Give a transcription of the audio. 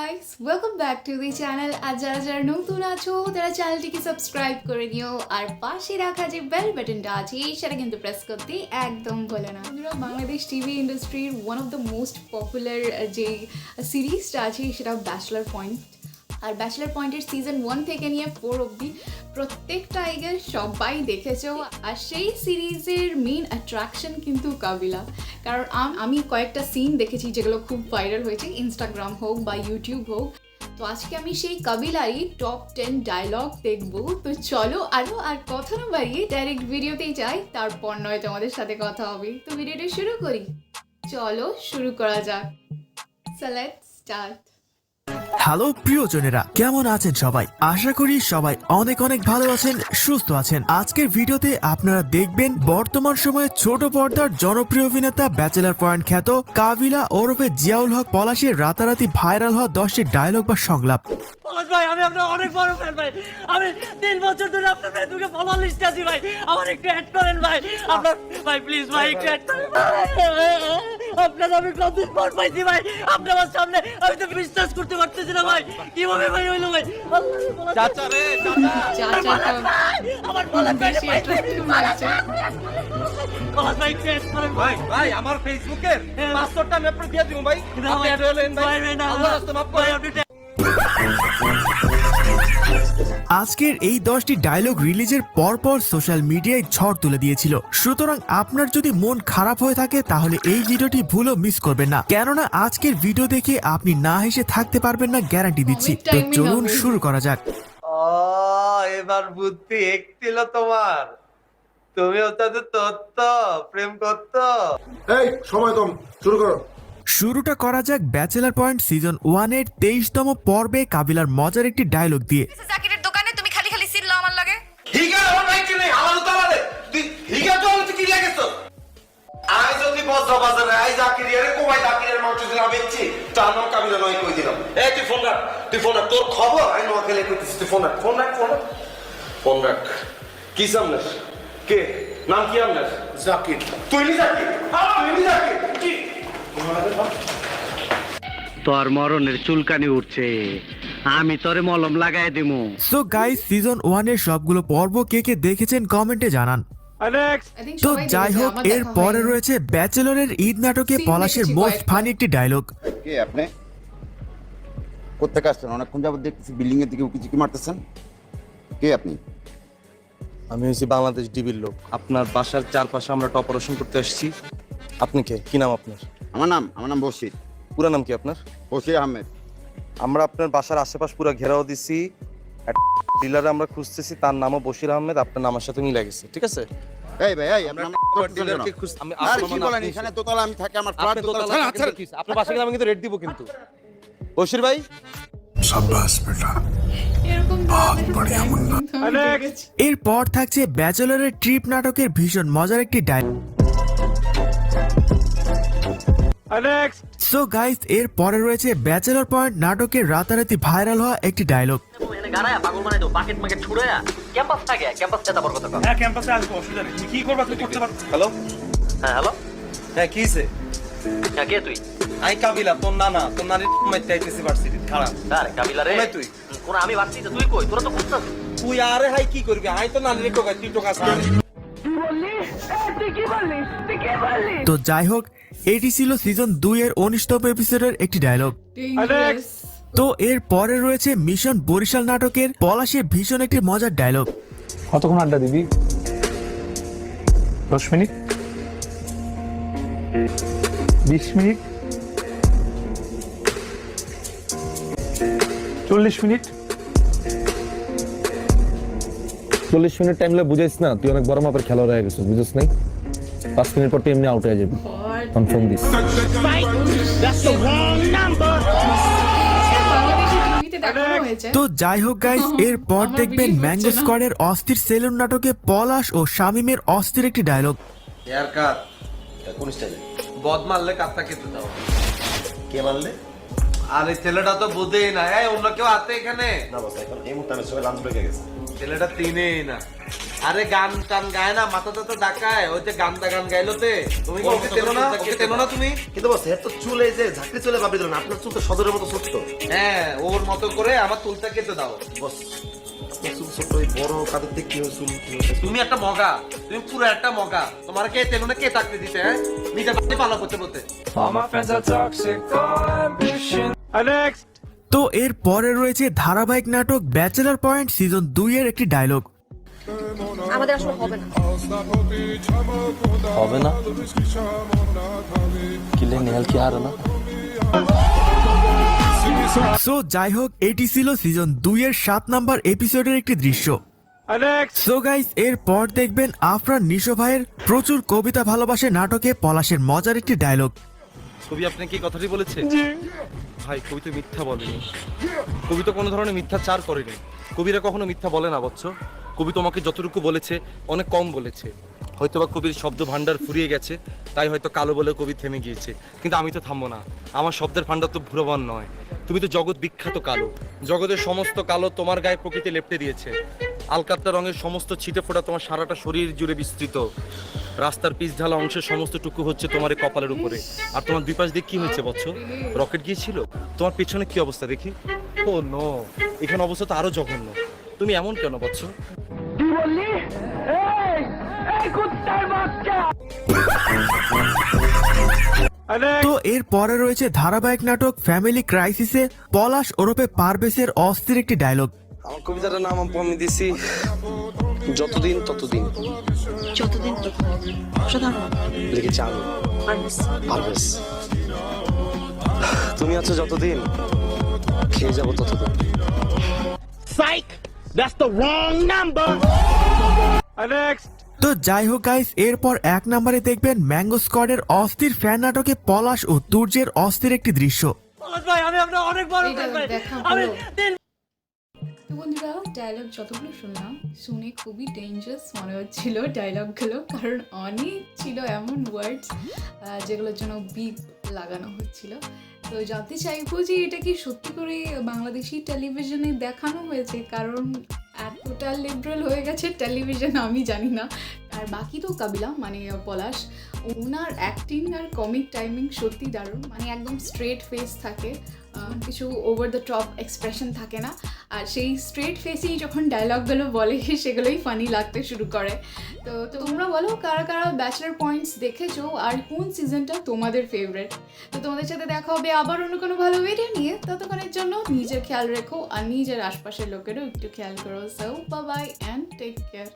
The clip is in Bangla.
Guys welcome back to the channel আর যারা যারা নতুন আছো, তারা চ্যানেলটিকে সাবস্ক্রাইব করে নিও। আর পাশে রাখা যে বেল বাটনটা আছে, সেটা কিন্তু প্রেস করতে একদম ভোলে না। বন্ধুরা, বাংলাদেশ টিভি ইন্ডাস্ট্রির one of the most popular যে সিরিজটা আছে সেটা ব্যাচলার পয়েন্ট আর ব্যাচলার পয়েন্টের সিজন ওয়ান থেকে নিয়ে ফোর অবধি প্রত্যেকটা আইগেল সবাই দেখেছ আর সেই সিরিজের মেন অ্যাট্রাকশন কিন্তু কাবিলা কারণ আমি কয়েকটা সিন দেখেছি যেগুলো খুব ভাইরাল হয়েছে ইনস্টাগ্রাম হোক বা ইউটিউব হোক। তো আজকে আমি সেই কাবিলারই টপ টেন ডায়লগ দেখব। তো চলো আরও আর কথা না বাড়িয়ে ডাইরেক্ট ভিডিওতেই যাই, তারপর নয় তোমাদের সাথে কথা হবে। তো ভিডিওটা শুরু করি। চলো শুরু করা যাক। সো লেটস স্টার্ট হ্যালো প্রিয়জনেরা, কেমন আছেন সবাই? আশা করি সবাই অনেক অনেক ভালো আছেন, সুস্থ আছেন। আজকের ভিডিওতে আপনারা দেখবেন বর্তমান সময়ে ছোট পর্দার জনপ্রিয় অভিনেতা, ব্যাচেলার পয়েন্ট খ্যাত কাবিলা ওরফে জিয়াউল হক পলাশের রাতারাতি ভাইরাল হওয়া দশটি ডায়লগ বা সংলাপ। ভাই, আমি আপনার অনেক বড় ফ্যান ভাই। আমি তিন বছর ধরে আপনার ফেসবুকে ফলোয়ার লিস্টে আছি ভাই। আমার একটু অ্যাড করেন ভাই। আপনার ভাই প্লিজ ভাই, একটু অ্যাড করেন আপনার আমি কত পর পাইছি ভাই। আপনার আমার সামনে। আমি তো বিশ্বাস করতে পারতেছি না ভাই। কীভাবে ভাই হইল ভাই? চাচা রে চাচা। আমার ভাই বেশি অ্যাট্রাক্টিভ লাগছে ভাই করেন ভাই ভাই আমার ফেসবুকের হ্যাঁ। পাসওয়ার্ডটা আমি আপনাকে দিয়ে দিব ভাই। আপনি ভাই, add হলেন ভাই। ভাই, ভাই, না, আল্লাহ রাস্তা মাফ ভাই, করেন। আজকের এই দশটি ডায়লগ রিলিজের পরপর সোশ্যাল মিডিয়ায় ঝড় তুলে দিয়েছিল। সুতরাং আপনার যদি মন খারাপ হয়ে থাকে তাহলে এই ভিডিওটি ভুলও মিস করবেন না। কেননা আজকের ভিডিও দেখে আপনি না হেসে থাকতে পারবেন না গ্যারান্টি দিচ্ছি। তো চলুন শুরু করা যাক। এবার বুদ্ধি একটিল তোমার। তুমি ওটাতে তত্ত্ব প্রেম করত। এই সময় কম। শুরু করো। শুরুটা করা যাক ব্যাচেলার পয়েন্ট সিজন ওয়ানের তেইশতম পর্বে কাবিলার মজার একটি ডায়লগ দিয়ে। জাকিরের দোকানে তুমি খালি খালি আমার লাগে। হিগা আমার ভাই কি নেই আমার তো আমারে তুই হিগা তো আমি কি লাগেছ আই যদি বজ্র বাজারে আই জাকিরি আরে কোমাই জাকিরের মাংস দিলাম বেচছি তার নাম কাবিলা নয় কই দিলাম। এই তুই ফোন রাখ তুই ফোন রাখ। তোর খবর? আই নোয়া খেলে কইতেছিস তুই ফোন রাখ ফোন রাখ ফোন রাখ। ফোন রাখ। কি নাম কি আপনার? জাকির। তুই নি জাকির? তুই নি জাকির? কি? তোর মরণের চুলকানি উঠছে। আমি তোরে মলম লাগাই দিমু। সো গাইস সিজন ওয়ানের সবগুলো পর্ব কে কে দেখেছেন কমেন্টে জানান। তো যাই হোক এর পরে রয়েছে ব্যাচেলরের ঈদ নাটকে পলাশের মোস্ট ফানি একটি ডায়লগ কে আপনি? কোথেকে আসছেন? অনেকক্ষণ যাবত দেখতেছি বিল্ডিং এর দিকে উকি ঝুঁকি মারতেছেন। কে আপনি? আমি হচ্ছি বাংলাদেশ ডিবির লোক। আপনার বাসার চারপাশে আমরা টপ অপারেশন করতে আসছি। আপনি কে? কি নাম আপনার? আমার নাম আমার নাম বশির পুরো নাম কি আপনার বশির আহমেদ আমরা আপনার বাসার আশেপাশ পুরো ঘেরাও দিছি ডিলারে আমরা খুঁজতেছি তার নামও বশির আহমেদ আপনার নামের সাথে মিলে গেছে ঠিক আছে এই ভাই এই আপনার নাম করতেছেন কেন? ডিলারকে খুঁজ আমি আর কি বলেন এখানে দোতলা আমি থাকি আমার ফ্ল্যাট আপনি দোতলা দোতলা ছাড়া, থাকেন ছাড়া। তো কি? আপনার গেলে আমি কিন্তু রেট দিব কিন্তু বশির ভাই। এরপর থাকছে ব্যাচেলরের ট্রিপ নাটকের ভীষণ মজার একটি ডায়লগ সো গাইস এর পরে রয়েছে ব্যাচেলর পয়েন্ট নাটকের রাতারাতি ভাইরাল হওয়া একটি ডায়লগ। হ্যাঁ হ্যালো হ্যাঁ হ্যালো হ্যাঁ কি কে তুই? আই কাবিলা তোর নানা তোর নানি মাইতে আইতেছি ভার্সিটি খারাপ আরে কাবিলা রে। তুই? কোন আমি বাড়ছি তুই কই? তোরা তো বুঝতাস তুই আরে হাই কি করবি? আই তো নানির টোকা তুই টোকা তো যাই হোক এটি ছিল সিজন দুই এর উনিশতম এপিসোডের একটি ডায়লগ তো এর পরে রয়েছে মিশন বরিশাল নাটকের পলাশের ভীষণ একটি মজার ডায়লগ কতক্ষণ আড্ডা দিবি? দশ মিনিট? বিশ মিনিট? চল্লিশ মিনিট? চল্লিশ মিনিট টাইম লাগে বুঝাইস না তুই অনেক বড় মাপের খেলোয়াড় হয়ে গেছিস বুঝিস নাই? পাঁচ মিনিট পর তুই এমনি আউট হয়ে যাবি। কনফার্ম দিস বাংলাদেশি টিভিতে দেখানো হয়েছে তো যাই হোক গাইস এর পর দেখবেন ম্যাঙ্গো। স্কোয়াডের অস্থির সেলুন নাটকে পলাশ ও শামিমের অস্থির একটি ডায়লগ এয়ার কাট কোন স্টাইলে। বদ মারলে কাটটা কেটে দাও। কে মারলে? আরে ছেলেটা তো বোঝেই না। এই অন্য কেউ আছে এখানে? না বস এখন এই মুহূর্তে আমি সবাই লাঞ্চ ব্রেকে গেছে। ছেলেটা তিনেই না। আরে গান টান গায় না মাথা টাথা ডাকায়। ওই যে গানটা গান গাইলো তে তুমি কি ওকে তেলো না? ওকে তেলো না? তুমি? কিন্তু বস এর তো চুলে যে ঝাঁকড়ি চুলে ভাবি দিল না আপনার চুল তো সদরের মতো ছোট্ট হ্যাঁ ওর মতো করে আমার চুলটা কেটে দাও। বস? তুমি একটা মগা তুমি পুরো একটা মগা। তোমার কে তেলো কে চাকরি দিতে হ্যাঁ? নিজে বাড়ি পালা করতে বলতে। তো এর পরে রয়েছে ধারাবাহিক নাটক ব্যাচেলার পয়েন্ট সিজন দুই এর একটি ডায়লগ আমাদের আসলে হবে না। হবে না? কিলে নেহাল কি হারে না? সো যাই হোক এটি ছিল সিজন দুই এর সাত নাম্বার এপিসোডের একটি দৃশ্য। সো গাইস এর পর দেখবেন আফরান নিশো ভাইয়ের প্রচুর কবিতা ভালোবাসে নাটকে পলাশের মজার একটি ডায়লগ কবি আপনি কি কথাটি বলেছে? ভাই কবি তো মিথ্যা বলেনি। কবি তো কোনো ধরনের মিথ্যাচার করেনি। কবিরা কখনো মিথ্যা বলে না বচ্চ কবি তোমাকে যতটুকু বলেছে অনেক কম বলেছে। হয়তো বা কবির শব্দ ভান্ডার ফুরিয়ে গেছে তাই হয়তো কালো বলে কবি থেমে গিয়েছে। কিন্তু আমি তো থামবো না। আমার শব্দের ভান্ডার তো ভুরবান নয়। তুমি তো জগৎ বিখ্যাত কালো। জগতের সমস্ত কালো তোমার গায়ে প্রকৃতি লেপটে দিয়েছে। আলকাত্তা রঙের সমস্ত ছিটে ফোটা তোমার সারাটা শরীর জুড়ে বিস্তৃত। রাস্তার পিচ ঢালা অংশের সমস্ত টুকু হচ্ছে তোমার এই কপালের উপরে। আর তোমার দুই পাশ দিয়ে কি হয়েছে বচ্চ রকেট গিয়েছিল? তোমার পেছনে কি অবস্থা দেখি? ও নো এখানে অবস্থা তো আরও জঘন্য। তুমি এমন কেন বচ্চ! তো এর পরে রয়েছে ধারাবাহিক নাটক ফ্যামিলি ক্রাইসিসে পলাশ ওরফে পারভেসের অস্থির একটি ডায়লগ আমার কবিতাটার নাম আমি দিছি যতদিন ততদিন। যতদিন লিখেছি আমি। পারভেজ। তুমি আছো যতদিন খেয়ে যাব ততদিন। তো যাই হোক গাইস এরপর এক নম্বরে দেখবেন ম্যাঙ্গো স্কোয়াডের অস্থির ফ্যান নাটকে পলাশ ও তুর্যের অস্থির একটি দৃশ্য। পলাশ ভাই আমি আপনার অনেক বড় আমি তো বন্ধুরা ডায়লগ যতগুলো শুনলাম, শুনে খুবই ডেঞ্জারাস মনে হচ্ছিল ডায়লগগুলো কারণ অনেক ছিল এমন ওয়ার্ডস যেগুলোর জন্য বিপ লাগানো হচ্ছিল। তো জানতে চাইব যে এটা কি সত্যি করে বাংলাদেশি টেলিভিশনে দেখানো হয়েছে? কারণ এতটা লিবারেল হয়ে গেছে টেলিভিশন আমি জানি না। আর বাকি তো কাবিলা মানে পলাশ। ওনার অ্যাক্টিং আর কমিক টাইমিং সত্যি দারুণ মানে একদম স্ট্রেট ফেস থাকে। কিছু ওভার দ্য টপ এক্সপ্রেশন থাকে না। আর সেই স্ট্রেট ফেসেই যখন ডায়লগগুলো বলে, সেগুলোই ফানি লাগতে শুরু করে। তো তোমরা বলো, কারা কারা ব্যাচলার পয়েন্টস দেখেছ, আর কোন সিজনটা তোমাদের ফেভারেট তো তোমাদের সাথে দেখা হবে আবার অন্য কোনো ভালো ভিডিও নিয়ে। ততক্ষণের জন্য নিজের খেয়াল রেখো, আর নিজের আশপাশের লোকেরও একটু খেয়াল করো। So bye and take care